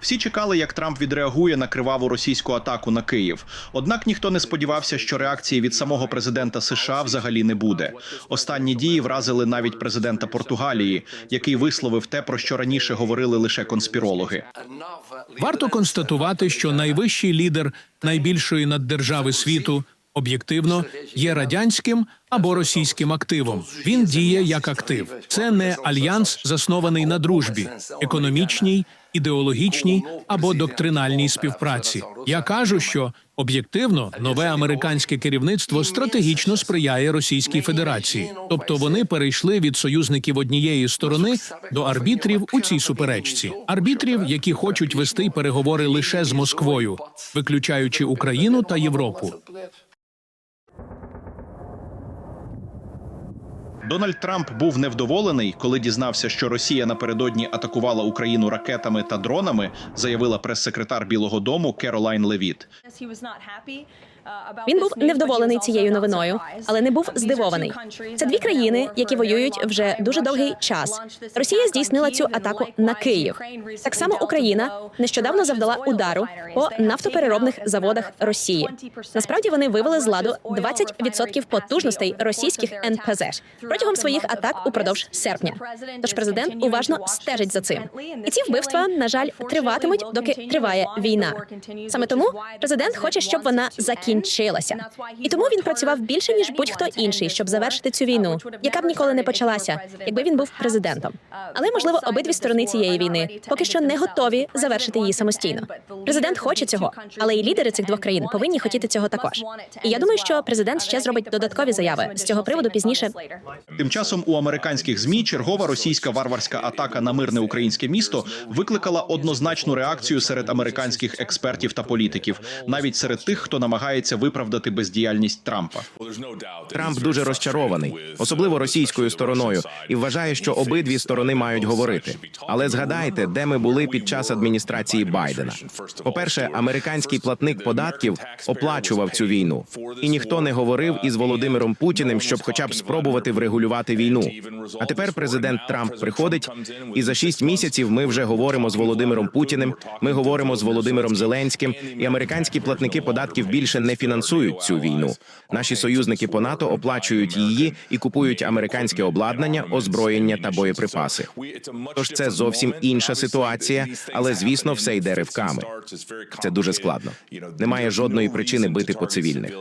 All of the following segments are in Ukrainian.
Всі чекали, як Трамп відреагує на криваву російську атаку на Київ. Однак ніхто не сподівався, що реакції від самого президента США взагалі не буде. Останні дії вразили навіть президента Португалії, який висловив те, про що раніше говорили лише конспірологи. Варто констатувати, що найвищий лідер найбільшої наддержави світу об'єктивно є радянським або російським активом. Він діє як актив. Це не альянс, заснований на дружбі, економічній, ідеологічній або доктринальній співпраці. Я кажу, що об'єктивно нове американське керівництво стратегічно сприяє Російській Федерації, тобто вони перейшли від союзників однієї сторони до арбітрів у цій суперечці. Арбітрів, які хочуть вести переговори лише з Москвою, виключаючи Україну та Європу. Дональд Трамп був невдоволений, коли дізнався, що Росія напередодні атакувала Україну ракетами та дронами, заявила прес-секретар Білого Дому Керолайн Левіт. Він був невдоволений цією новиною, але не був здивований. Це дві країни, які воюють вже дуже довгий час. Росія здійснила цю атаку на Київ. Так само Україна нещодавно завдала удару по нафтопереробних заводах Росії. Насправді вони вивели з ладу 20% потужностей російських НПЗ протягом своїх атак упродовж серпня. Тож президент уважно стежить за цим. І ці вбивства, на жаль, триватимуть, доки триває війна. Саме тому президент хоче, щоб вона закінчилася. І тому він працював більше ніж будь-хто інший, щоб завершити цю війну, яка б ніколи не почалася, якби він був президентом. Але можливо, обидві сторони цієї війни поки що не готові завершити її самостійно. Президент хоче цього, але і лідери цих двох країн повинні хотіти цього також. І я думаю, що президент ще зробить додаткові заяви з цього приводу пізніше. Тим часом у американських змі чергова російська варварська атака на мирне українське місто викликала однозначну реакцію серед американських експертів та політиків, навіть серед тих, хто намагається виправдати бездіяльність Трампа. Трамп дуже розчарований, особливо російською стороною, і вважає, що обидві сторони мають говорити. Але згадайте, де ми були під час адміністрації Байдена. По-перше, американський платник податків оплачував цю війну, і ніхто не говорив із Володимиром Путіним, щоб хоча б спробувати врегулювати війну. А тепер президент Трамп приходить, і за шість місяців ми вже говоримо з Володимиром Путіним. Ми говоримо з Володимиром Зеленським, і американські платники податків більше не фінансують цю війну. Наші союзники по НАТО оплачують її і купують американське обладнання, озброєння та боєприпаси. Тож це зовсім інша ситуація, але звісно, все йде ривками. Це дуже складно. Немає жодної причини бити по цивільних.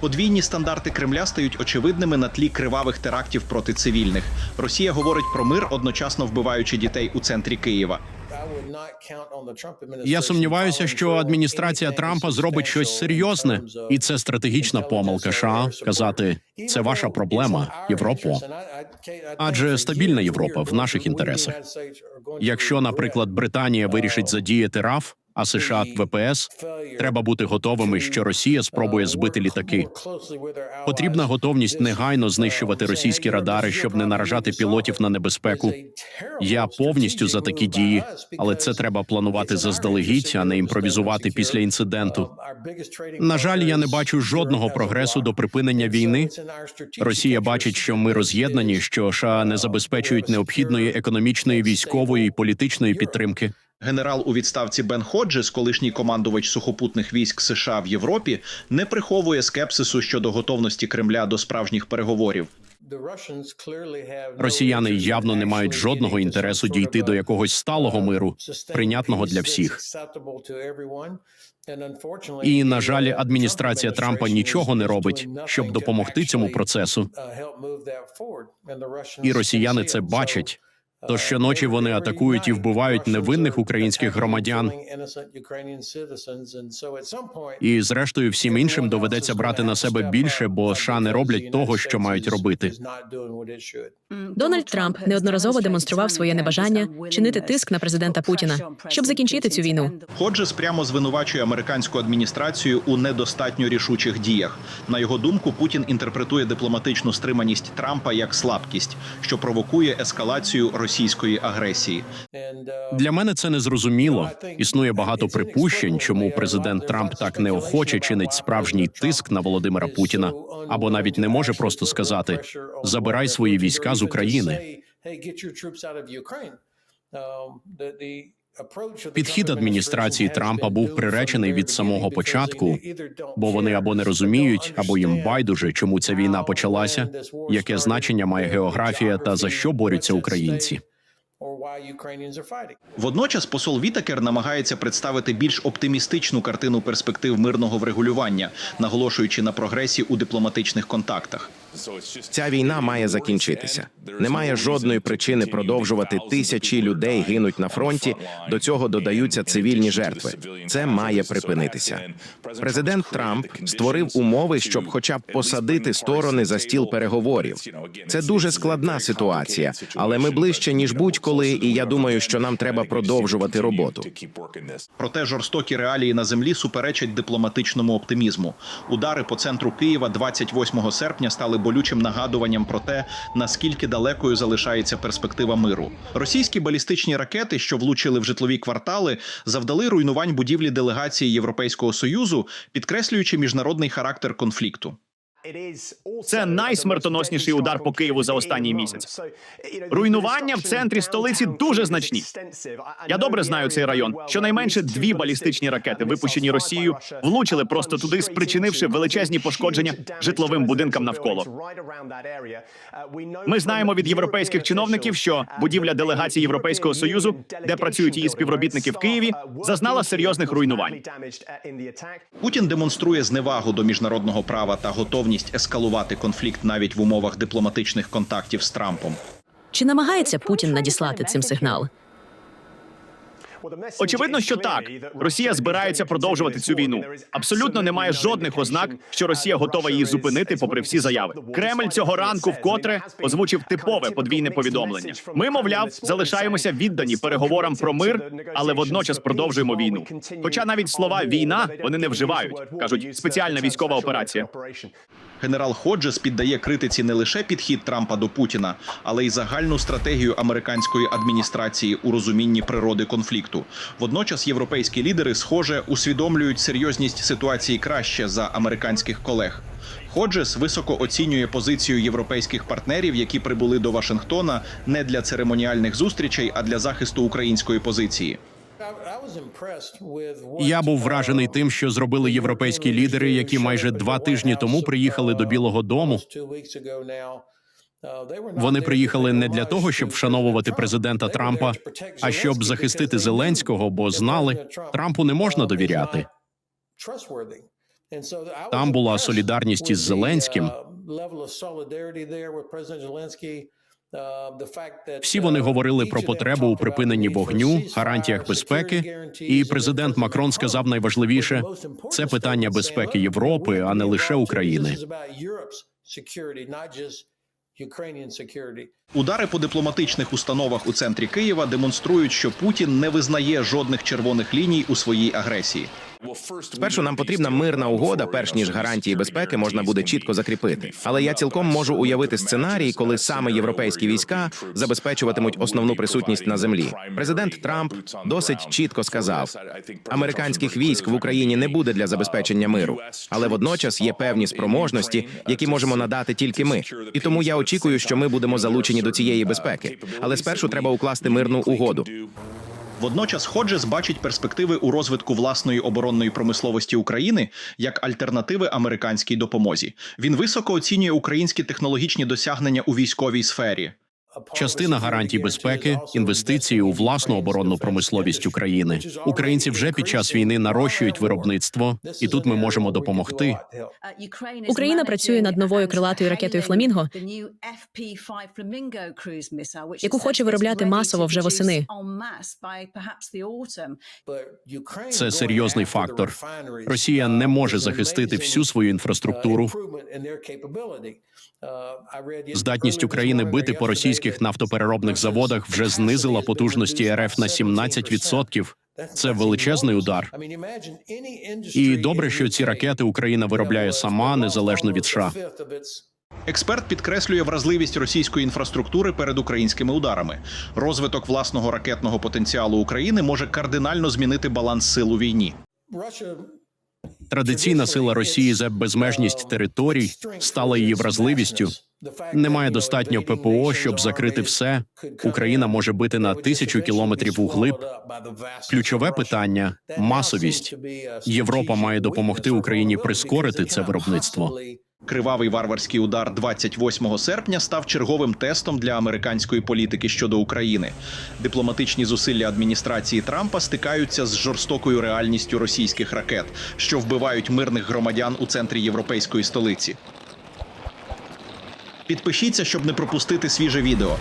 Подвійні стандарти Кремля стають очевидними на тлі кривавих терактів проти цивільних. Росія говорить про мир, одночасно вбиваючи дітей у центрі Києва. Я сумніваюся, що адміністрація Трампа зробить щось серйозне, і це стратегічна помилка. США казати це ваша проблема, Європа. Адже стабільна Європа в наших інтересах. Якщо, наприклад, Британія вирішить задіяти РАФ, а США ВПС, треба бути готовими, що Росія спробує збити літаки. Потрібна готовність негайно знищувати російські радари, щоб не наражати пілотів на небезпеку. Я повністю за такі дії, але це треба планувати заздалегідь, а не імпровізувати після інциденту. На жаль, я не бачу жодного прогресу до припинення війни. Росія бачить, що ми роз'єднані, що США не забезпечують необхідної економічної, військової і політичної підтримки. Генерал у відставці Бен Ходжес, колишній командувач сухопутних військ США в Європі, не приховує скепсису щодо готовності Кремля до справжніх переговорів. Росіяни явно не мають жодного інтересу дійти до якогось сталого миру, прийнятного для всіх. І на жаль, адміністрація Трампа нічого не робить, щоб допомогти цьому процесу. І росіяни це бачать. То щоночі вони атакують і вбивають невинних українських громадян. І зрештою, всім іншим доведеться брати на себе більше, бо США не роблять того, що мають робити. Дональд Трамп неодноразово демонстрував своє небажання чинити тиск на президента Путіна, щоб закінчити цю війну. Ходжес прямо звинувачує американську адміністрацію у недостатньо рішучих діях. На його думку, Путін інтерпретує дипломатичну стриманість Трампа як слабкість, що провокує ескалацію російської агресії. Для мене це незрозуміло. Існує багато припущень, чому президент Трамп так неохоче чинить справжній тиск на Володимира Путіна, або навіть не може просто сказати забирай свої війська з України. Підхід адміністрації Трампа був приречений від самого початку, бо вони або не розуміють, або їм байдуже, чому ця війна почалася, яке значення має географія та за що борються українці. Водночас посол Вітакер намагається представити більш оптимістичну картину перспектив мирного врегулювання, наголошуючи на прогресі у дипломатичних контактах. Ця війна має закінчитися. Немає жодної причини продовжувати. Тисячі людей гинуть на фронті. До цього додаються цивільні жертви. Це має припинитися. Президент Трамп створив умови, щоб, хоча б посадити сторони за стіл переговорів. Це дуже складна ситуація, але ми ближче ніж будь-коли, і я думаю, що нам треба продовжувати роботу. Проте жорстокі реалії на землі суперечать дипломатичному оптимізму. Удари по центру Києва 28 серпня стали болючим нагадуванням про те, наскільки далекою залишається перспектива миру. Російські балістичні ракети, що влучили в житлові квартали, завдали руйнувань будівлі делегації Європейського союзу, підкреслюючи міжнародний характер конфлікту. Це найсмертоносніший удар по Києву за останній місяць. Руйнування в центрі столиці дуже значні. Я добре знаю цей район. Щонайменше дві балістичні ракети, випущені Росією, влучили просто туди, спричинивши величезні пошкодження житловим будинкам навколо. Ми знаємо від європейських чиновників, що будівля делегації Європейського союзу, де працюють її співробітники в Києві, зазнала серйозних руйнувань. Путін демонструє зневагу до міжнародного права та готовність ескалувати конфлікт навіть в умовах дипломатичних контактів з Трампом. Чи намагається Путін надіслати цим сигнал? Очевидно, що так. Росія збирається продовжувати цю війну. Абсолютно немає жодних ознак, що Росія готова її зупинити, попри всі заяви. Кремль цього ранку вкотре озвучив типове подвійне повідомлення. Ми, мовляв, залишаємося віддані переговорам про мир, але водночас продовжуємо війну. Хоча навіть слова війна вони не вживають. кажуть спеціальна військова операція. Генерал Ходжес піддає критиці не лише підхід Трампа до Путіна, але й загальну стратегію американської адміністрації у розумінні природи конфлікту. Водночас європейські лідери, схоже, усвідомлюють серйозність ситуації краще за американських колег. Ходжес високо оцінює позицію європейських партнерів, які прибули до Вашингтона не для церемоніальних зустрічей, а для захисту української позиції. Я був вражений тим, що зробили європейські лідери, які майже два тижні тому приїхали до Білого Дому. Вони приїхали не для того, щоб вшановувати президента Трампа, а щоб захистити Зеленського, бо знали, Трампу не можна довіряти. Там була солідарність із Зеленським. Всі вони говорили про потребу у припиненні вогню, гарантіях безпеки. І президент Макрон сказав найважливіше це питання безпеки Європи, а не лише України. Удари по дипломатичних установах у центрі Києва демонструють, що Путін не визнає жодних червоних ліній у своїй агресії. Спершу нам потрібна мирна угода, перш ніж гарантії безпеки можна буде чітко закріпити. Але я цілком можу уявити сценарій, коли саме європейські війська забезпечуватимуть основну присутність на землі. Президент Трамп досить чітко сказав: американських військ в Україні не буде для забезпечення миру, але водночас є певні спроможності, які можемо надати тільки ми. І тому я очікую, що ми будемо залучені до цієї безпеки. Але спершу треба укласти мирну угоду. Водночас Ходжес бачить перспективи у розвитку власної оборонної промисловості України як альтернативи американській допомозі. Він високо оцінює українські технологічні досягнення у військовій сфері. Частина гарантій безпеки інвестиції у власну оборонну промисловість України. Українці вже під час війни нарощують виробництво, і тут ми можемо допомогти. Україна працює над новою крилатою ракетою «Фламінго», яку хоче виробляти масово вже восени. Це серйозний фактор. Росія не може захистити всю свою інфраструктуру. Здатність України бити по російських нафтопереробних заводах вже знизила потужності РФ на 17%. Це величезний удар. І добре, що ці ракети Україна виробляє сама незалежно від США. Експерт підкреслює вразливість російської інфраструктури перед українськими ударами. Розвиток власного ракетного потенціалу України може кардинально змінити баланс сил у війні. Традиційна сила Росії за безмежність територій стала її вразливістю. Немає достатньо ППО, щоб закрити все. Україна може бити на тисячу кілометрів углиб. Ключове питання масовість. Європа має допомогти Україні прискорити це виробництво. Кривавий варварський удар 28 серпня став черговим тестом для американської політики щодо України. Дипломатичні зусилля адміністрації Трампа стикаються з жорстокою реальністю російських ракет, що вбивають мирних громадян у центрі європейської столиці. Підпишіться, щоб не пропустити свіже відео.